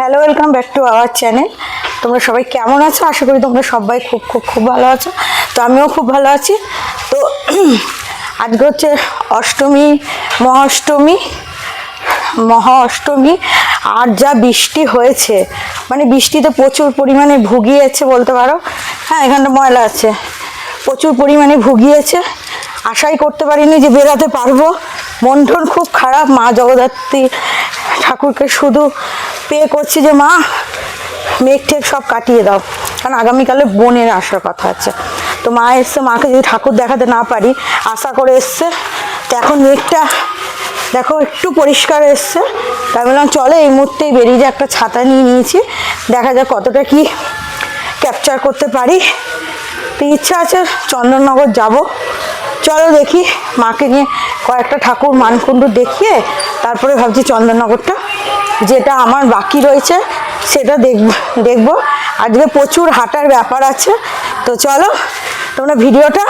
Hello welcome back to our channel তোমরা সবাই কেমন আছো? আশা করি তোমরা সবাই খুব খুব খুব ভালো আছো। তো আমিও খুব ভালো আছি। তো আজকে হচ্ছে অষ্টমী, মহাষ্টমী মহা অষ্টমী আর যা বৃষ্টি হয়েছে মানে বৃষ্টিতে প্রচুর পরিমাণে ভুগিয়েছে বলতে পারো। হ্যাঁ এখানটা ময়লা আছে। প্রচুর পরিমাণে ভুগিয়েছে। আশাই করতে পারিনি যে বেরাতে পারব। মন খুব খারাপ। মা জগদ্ধাত্রী ঠাকুরকে শুধু পে করছি যে, মা, মেঘ ঠেক সব কাটিয়ে দাও। কারণ আগামীকালে বোনের আসার কথা আছে। তো মা এসছে, মাকে যদি ঠাকুর দেখাতে না পারি, আশা করে এসছে। তো এখন মেঘটা দেখো একটু পরিষ্কার এসছে। তাই বললাম, চলো, এই মুহূর্তেই বেরিয়ে যে, একটা ছাতা নিয়ে নিয়েছি। দেখা যাক কতটা কি ক্যাপচার করতে পারি। তো ইচ্ছা আছে, চন্দননগর যাব। চলো দেখি, মাকে নিয়ে কয়েকটা ঠাকুর মানকুণ্ড দেখিয়ে, তারপরে ভাবছি চন্দননগরটা যেটা আমার বাকি রয়েছে, সেটা দেখব, দেখব। আজকে প্রচুর হাঁটার ব্যাপার আছে। তো চলো, তোমরা ভিডিওটা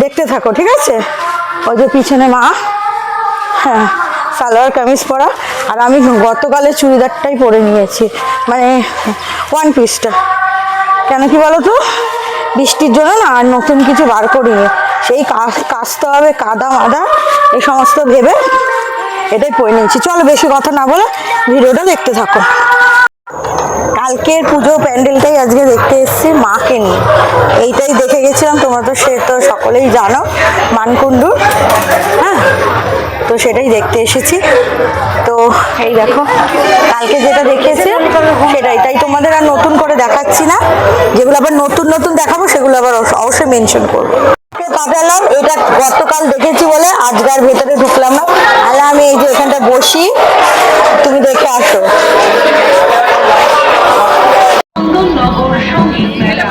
দেখতে থাকো, ঠিক আছে? ওই যে পিছনে মা হ্যাঁ সালোয়ার কামিজ পরা। আর আমি গতকালে চুড়িদারটাই পরে নিয়েছি মানে ওয়ান পিসটা কেন কি বলো তো বৃষ্টির জন্য না আর নতুন কিছু বার করিনি। সেই কাজ- কাচতে হবে কাদা মাদা, এই সমস্ত ভেবে এটাই পরে নিয়েছি। চলো বেশি কথা না বলে ভিডিওটা দেখতে থাকো। কালকের পুজো প্যান্ডেলটাই আজকে দেখতে এসেছি মাকে নিয়ে। এইটাই দেখে গেছিলাম, তোমরা তো সে তো সকলেই জানো, মানকুণ্ডু। হ্যাঁ তো সেটাই দেখতে এসেছি। তো এই দেখো, কালকে যেটা দেখেছি সেটাই। তাই তোমাদের আর নতুন করে দেখাচ্ছি না। যেগুলো আবার নতুন নতুন দেখাবো, সেগুলো আবার অবশ্য- অবশ্যই মেনশন করব। কাটালাম এটা গতকাল দেখেছি বলে আজকার ভেতরে ঢুকলাম না। তাহলে আমি এই যে এখানটা বসি তুমি দেখে আসো। চন্দননগর সংগীত মেলা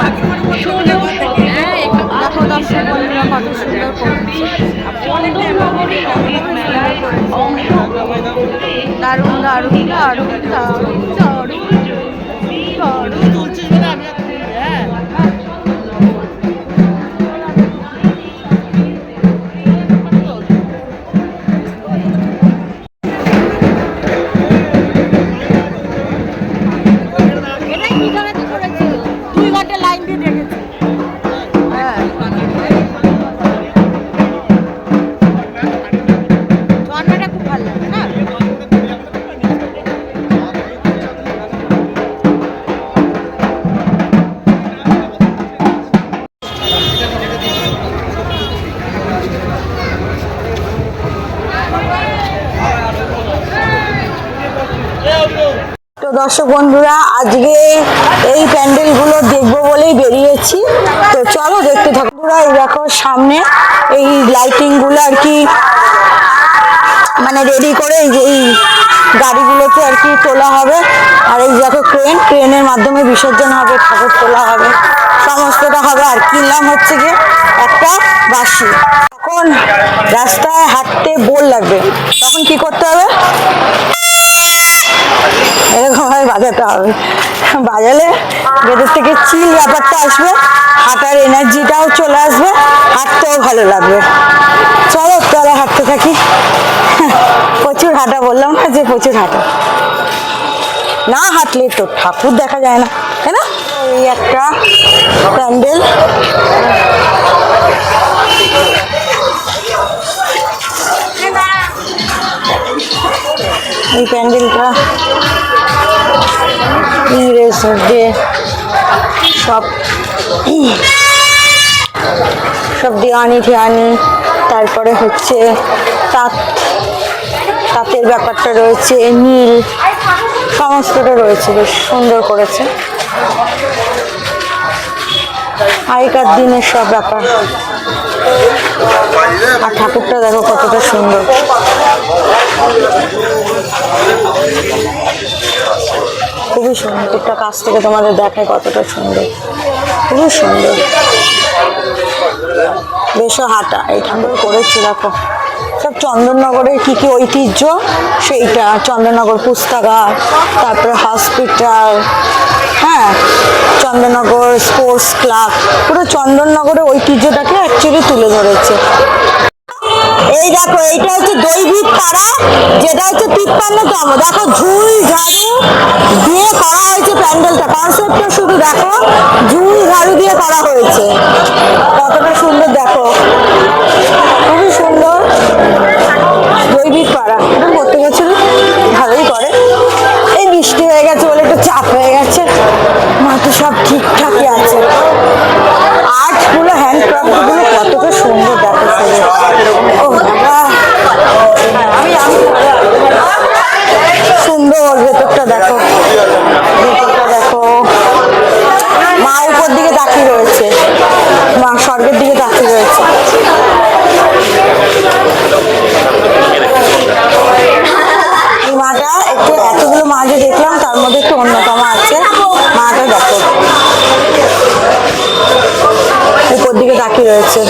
ষোলো দর্শক বন্ধুরা আজকে এই প্যান্ডেলগুলো দেখব বলেই বেরিয়েছি। তো চলো দেখতে বন্ধুরা, এই দেখো সামনে এই লাইটিংগুলো আর কি মানে রেডি করে এই এই গাড়িগুলোতে আর কি তোলা হবে। আর এই দেখো ক্রেন ক্রেনের মাধ্যমে বিসর্জন হবে ঠাকুর তোলা হবে। সমস্তটা হবে আর কিনলাম হচ্ছে গিয়ে একটা বাসি তখন রাস্তায় হাঁটতে বোর লাগবে। তখন কি করতে হবে? বাজাতে হবে বাজালে ভেতর থেকে চিল ব্যাপারটা আসবে, হাঁটার এনার্জিটাও চলে আসবে, হাঁটতেও ভালো লাগবে। চলো চলো হাঁটতে থাকি। প্রচুর হাঁটা বললাম না যে প্রচুর হাঁটা। না হাঁটলে তো ঠাকুর দেখা যায় না, তাই না? এই একটা প্যান্ডেল। এই প্যান্ডেলটা ইংরেজ সব সব দেওয়ানি ঠেয়ানি, তারপরে হচ্ছে তাঁত, তাঁতের ব্যাপারটা রয়েছে, নীল, সমস্তটা রয়েছে, বেশ সুন্দর করেছে। আগেকার দিনের সব ব্যাপার। আর ঠাকুরটা দেখো কতটা সুন্দর। খুবই সুন্দর। একটা কাছ থেকে তোমাদের দেখায় কতটা সুন্দর। খুবই সুন্দর। বেশ হাঁটা, এই ঠাকুর করেছে দেখো। সব চন্দননগরের কি কি ঐতিহ্য? সেইটা, চন্দননগর পুস্তাগার তারপরে হসপিটাল হ্যাঁ চন্দননগর স্পোর্টস ক্লাব। পুরো চন্দননগরের ঐতিহ্যটাকে অ্যাকচুয়ালি তুলে ধরেছে। এই দেখো, এইটা হচ্ছে দৈবিক পাড়া, যেটা হচ্ছে তিপ্পান্নতম দেখো, ঝুল ঝাড়ু দিয়ে প্যান্ডেলটা। কনসেপ্টটা শুধু দেখো, ঝুল ঝাড়ু দিয়ে করা হয়েছে। কতটা সুন্দর, দেখো। খুবই সুন্দর জৈবিক পাড়া। এটা প্রত্যেক বছর ভালোই করে। এই বৃষ্টি হয়ে গেছে বলে একটু চাপ হয়ে গেছে। মাথা সব ঠিকঠাকই আছে। আর্টগুলো হ্যান্ডক্রাফটগুলো কতটা সুন্দর, দেখো। সুন্দর, ভেতরটা দেখো। ভেতরটা দেখো। মা উপর দিকে তাকিয়ে রয়েছে। মা স্বর্গের দিকে তাকিয়ে রয়েছে। মাটা একটু এতগুলো মা যে দেখলাম, তার মধ্যে একটু অন্যতম আছে। মাটা দেখো। উপর দিকে তাকিয়ে রয়েছে।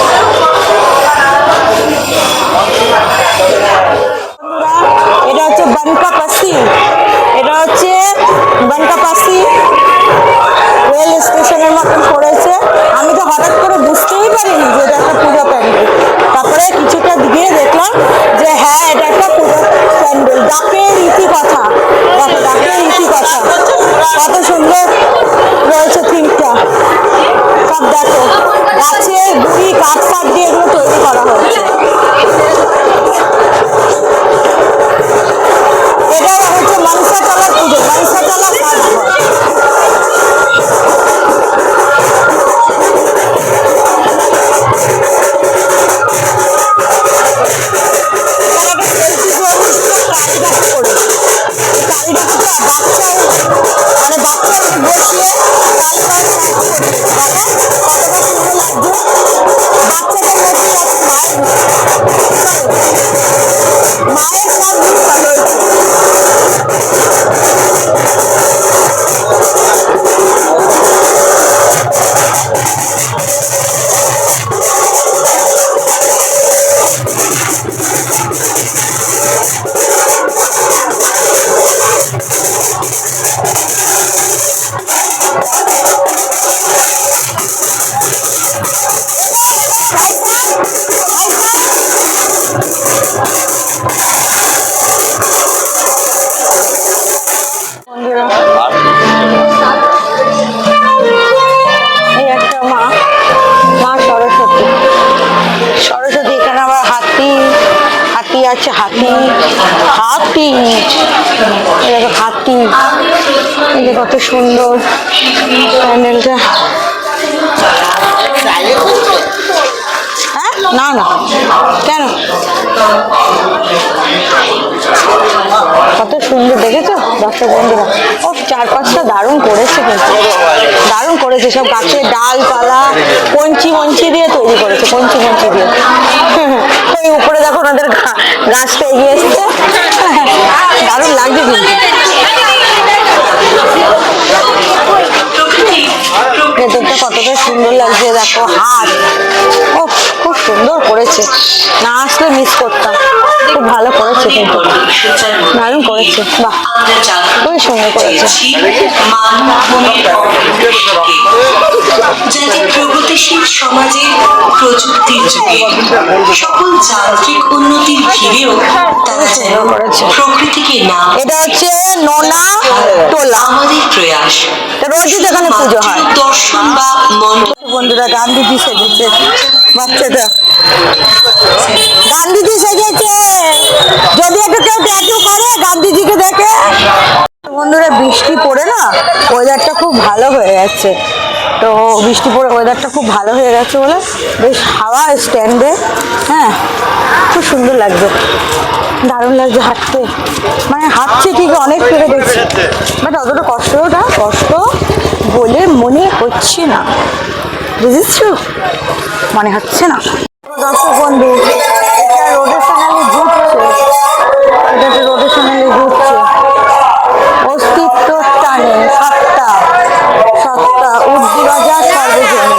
এটা একটা পুজো প্যান্ডেল ডাকের রীতি কথা দেখো ডাকের রীতি কথা কত সুন্দর। আছে হাতি হাতি। দেখো হাতি। এই কত সুন্দর প্যান্ডেলটা। হ্যাঁ না না। কেন? কত সুন্দর, দেখেছ? দর্শক বন্ধুরা। ও চার পাঁচটা দারুণ করেছে কিন্তু। দারুণ করেছে সব গাছের ডালপালা, কঞ্চি মঞ্চি দিয়ে তৈরি করেছে, কঞ্চি মঞ্চি দিয়ে। ওই উপরে দেখো ওনাদের গাছটা এগিয়ে এসছে। দারুণ লাগছে কিন্তু। ভেতরটা কতটা সুন্দর লাগছে, দেখো হাত। ও সুন্দর করেছে। না আসলে মিস করতাম। খুব ভালো করেছে কিন্তু। দারুণ করেছে বাহ। খুবই সুন্দর করেছে। যাতে প্রগতিশীল সমাজে প্রযুক্তির যুগে সকল যান্ত্রিক উন্নতির ভিড়েও তারা যেন প্রকৃতিকে না এটা হচ্ছে নোনা টোলা। আমাদের প্রয়াস। রোজই এখানে পুজো হয়। দর্শন বা মন্ডল বন্ধুরা গান্ধীজি সেজেছে। বাচ্চাটা গান্ধীজি সেজেছে। যদি একটু কেউ ট্যাটু করে গান্ধীজিকে দেখে। বন্ধুরা, বৃষ্টি পড়ে না? ওয়েদারটা খুব ভালো হয়ে যাচ্ছে তো বৃষ্টি পড়ে ওয়েদারটা খুব ভালো হয়ে গেছে বলে বেশ হাওয়া স্ট্যান্ডে হ্যাঁ খুব সুন্দর লাগছে। দারুণ লাগছে হাঁটতে। মানে হাঁটছে ঠিক অনেক থেকে দেখছি। বাট অতটা কষ্টটা কষ্ট বলে মনে হচ্ছে না। বুঝেছ মনে হচ্ছে না। দর্শক বন্ধু এটা রোটেশনালি ঘুরছে এটা রোটেশনালি ঘুরছে অস্তিত্ব টানে সাতটা সাতটা উর্দি বাজার সর্বজনীন।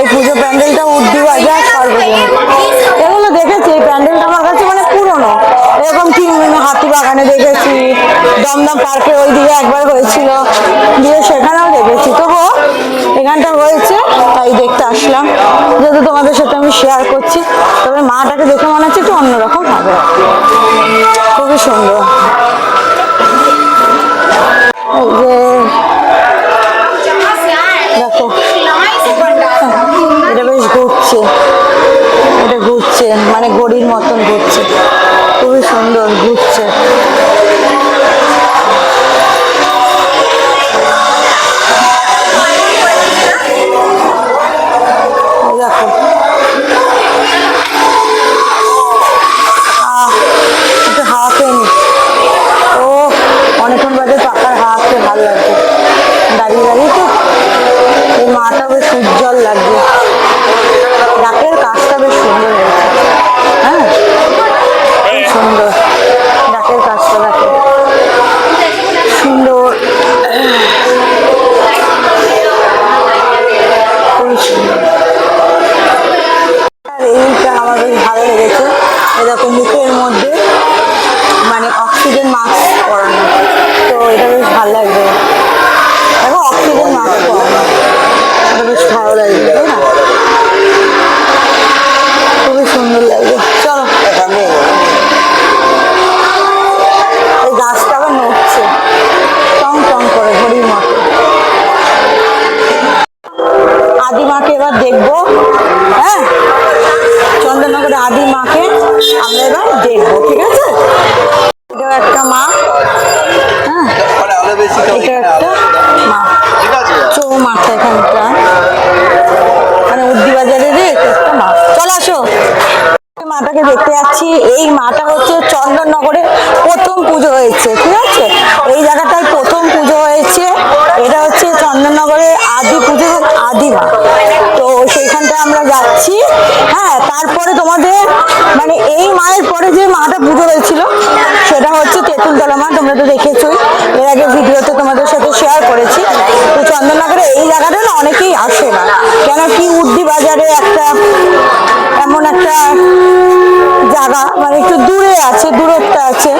এই পুজো প্যান্ডেলটা উর্দি বাজার সর্বজনীন। এগুলো দেখেছি প্যান্ডেলটা আমার কাছে মানে পুরনো। এরকম তিন হাতি দেখেছি, দমদম পার্কে ওই দিকে একবার হয়েছিল। দিয়ে সেখানেও দেখেছি। তবুও এখানটা হয়েছে তাই দেখতে আসলাম। যেহেতু তোমাদের সাথে আমি শেয়ার করছি, তবে মাটাকে দেখে মনে হচ্ছে একটু অন্যরকম হবে। খুবই সুন্দর। মানে গড়ির মতন ঘুরছে। খুবই সুন্দর, ঘুরছে। হয়েছে ঠিক আছে? এই জায়গাটায় প্রথম পুজো হয়েছে। এটা হচ্ছে চন্দননগরের আদি পুজো, আদি মা। তো সেইখানটায় আমরা যাচ্ছি। হ্যাঁ তারপরে তোমাদের মানে এই মায়ের পরে যে মাটা পুজো হয়েছিল, সেটা হচ্ছে তেঁতুলতলা মা, তোমরা তো দেখেছোই। এর আগে ভিডিওতে তোমাদের সাথে শেয়ার করেছি। তো চন্দননগরে এই জায়গাটা না অনেকেই আসে না। কেন কি উর্দি বাজারে একটা এমন একটা জায়গা মানে একটু দূরে আছে, দূরত্ব আছে,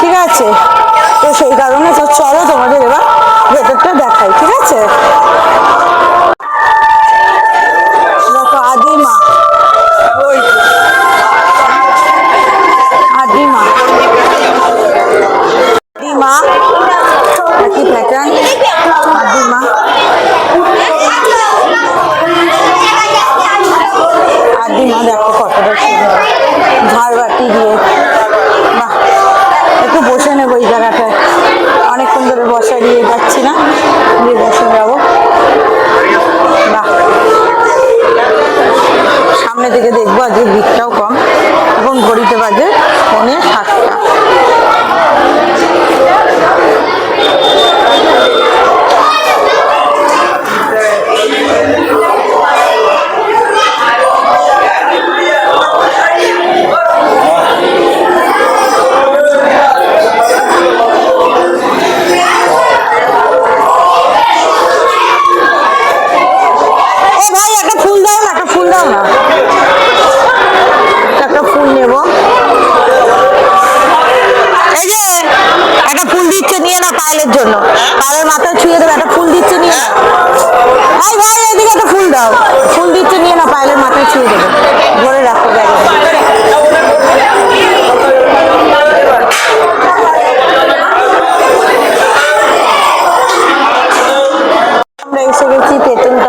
ঠিক আছে? তো সেই কারণে তো চলো তোমাদের এবার ভেতরটা দেখাই, ঠিক আছে?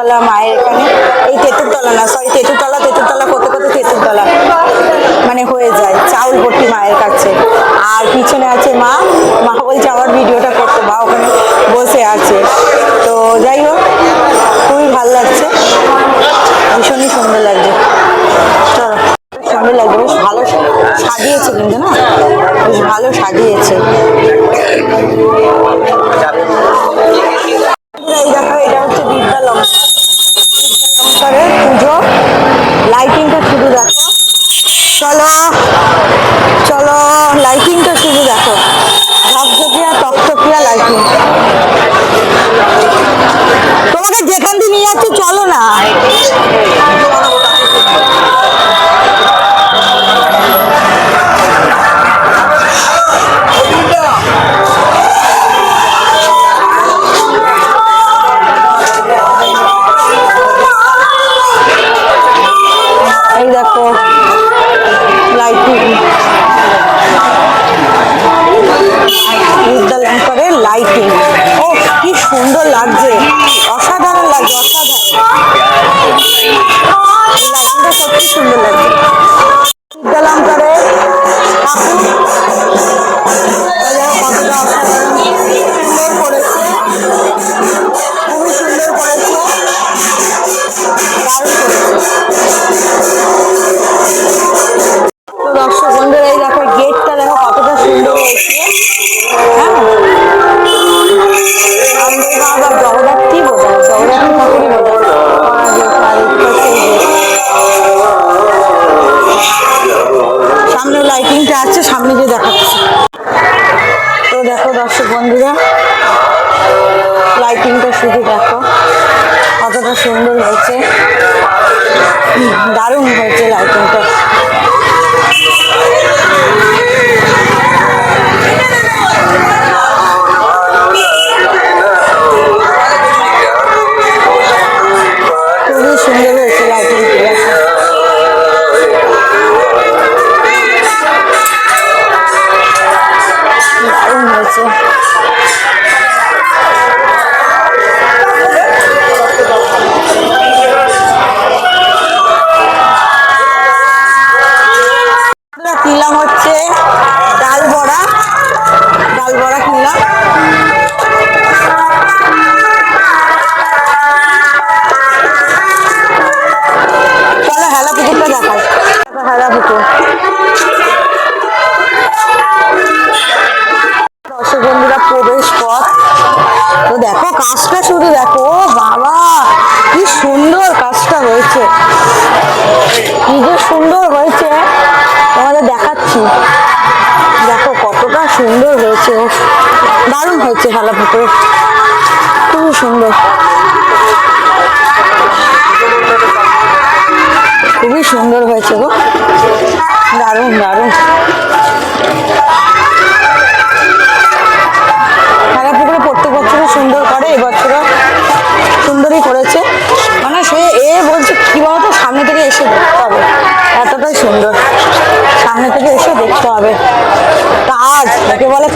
তেঁতুলতলা মায়ের এখানে। এই তেঁতুলতলা না সরি তেঁতুলতলা তেঁতুলতলা কত কত তেঁতুলতলা? মানে হয়ে যায়, চাউল ভর্তি মায়ের কাছে। আর পিছনে আছে মা মা বলছে আমার ভিডিওটা করতে, মা ওখানে বসে আছে। তো যাই হোক, খুবই ভালো লাগছে। ভীষণই সুন্দর লাগছে। সুন্দর লাগছে, বেশ ভালো সাজিয়েছে কিন্তু না? বেশ ভালো সাজিয়েছে। যেখান দিয়ে নিয়ে যাচ্ছে চলো ঠাকুর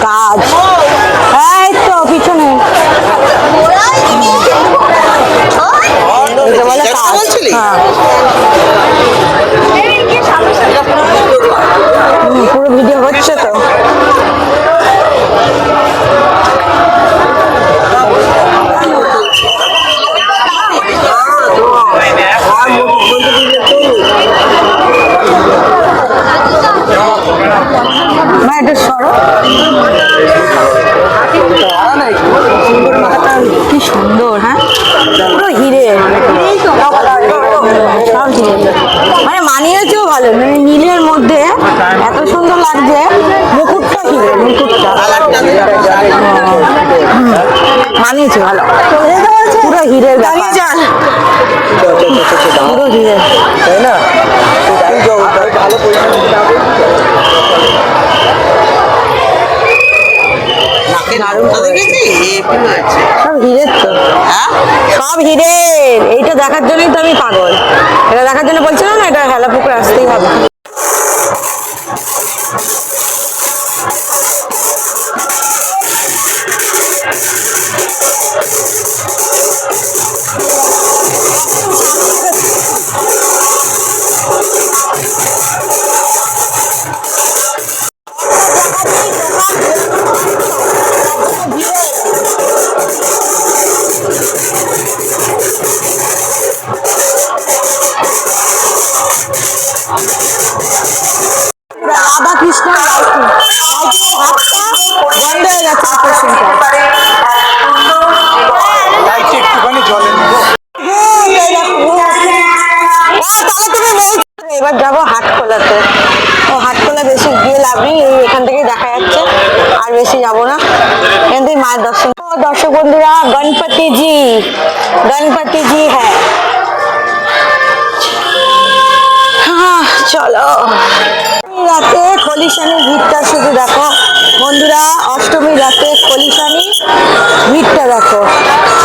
কাজ। হ্যাঁ এই তো পিছনে। বলে কাজ। হ্যাঁ। মানিয়েছে ভালো। পুরো হিরের পুরো হিরে তাই না? ভালো। সব হিরের তো। সব হিরের। এইটা দেখার জন্যই তো আমি পাগল। এটা দেখার জন্য বলছিলাম না এটা হেলা পুকুরে আসতেই হবে। ও দর্শক বন্ধুরা গণপতি জি গণপতি জি হ্যাঁ। হ্যাঁ চলো। রাতে খলিশানির ভিড়টা শুধু দেখো। বন্ধুরা অষ্টমী রাতে খলিশানি ভিড়টা দেখো।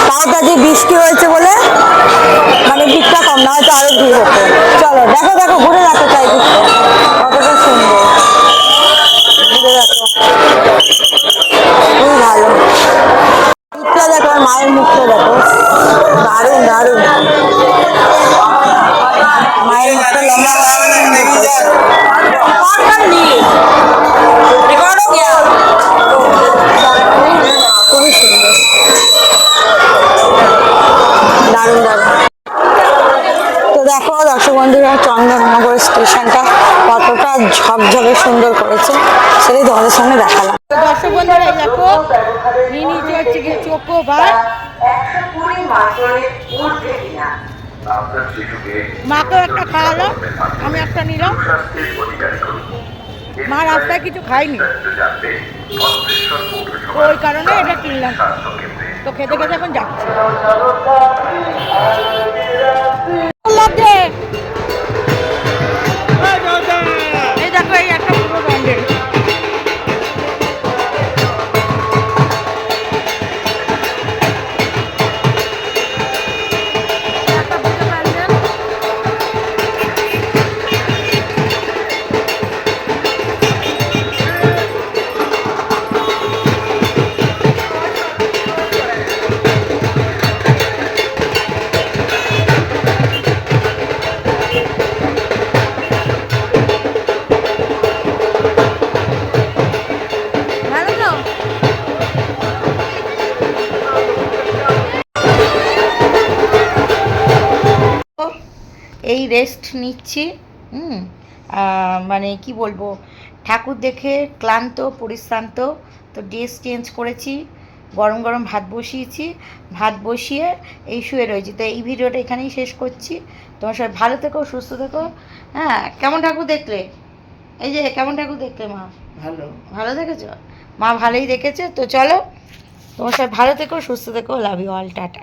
তাও যে বৃষ্টি হয়েছে বলে মানে ভিড়টা কম না, হয়তো আরও ভিড় হতো। চলো, দেখো দেখো, ঘুরে দেখো চাইদিকটা কতটা সুন্দর। ঘুরে দেখো। মায়ের মুখটা দেখো। দারুণ দারুণ। মায়ের মুখটা লম্বা খুবই সুন্দর। দারুণ দারুণ। তো দেখো দর্শক বন্ধুরা, চন্দননগর স্টেশনটা কতটা ঝকঝকে সুন্দর করেছে, সেটাই তোমাদের সামনে দেখালাম। দর্শক বন্ধুরা দেখো নিয়ে হচ্ছে গিয়ে চোখো ভাত মাকেও একটা খাওয়ালাম আমি একটা নিলাম। মা রাস্তায় কিছু খাইনি ওই কারণে এটা কিনলাম। তো খেতে খেতে এখন যাচ্ছি। এই রেস্ট নিচ্ছি হুম? মানে কি বলব ঠাকুর দেখে ক্লান্ত পরিশ্রান্ত তো ড্রেস চেঞ্জ করেছি গরম গরম ভাত বসিয়েছি ভাত বসিয়ে এই শুয়ে রয়েছি। তো এই ভিডিওটা এখানেই শেষ করছি। তোমার সবাই ভালো থেকো সুস্থ থেকো। হ্যাঁ কেমন ঠাকুর দেখলে? এই যে কেমন ঠাকুর দেখলে মা? ভালো। ভালো দেখেছ? মা ভালোই দেখেছে। তো চলো তোমার সবাই ভালো থেকো সুস্থ থেকো লাভ ইউ অল টাটা।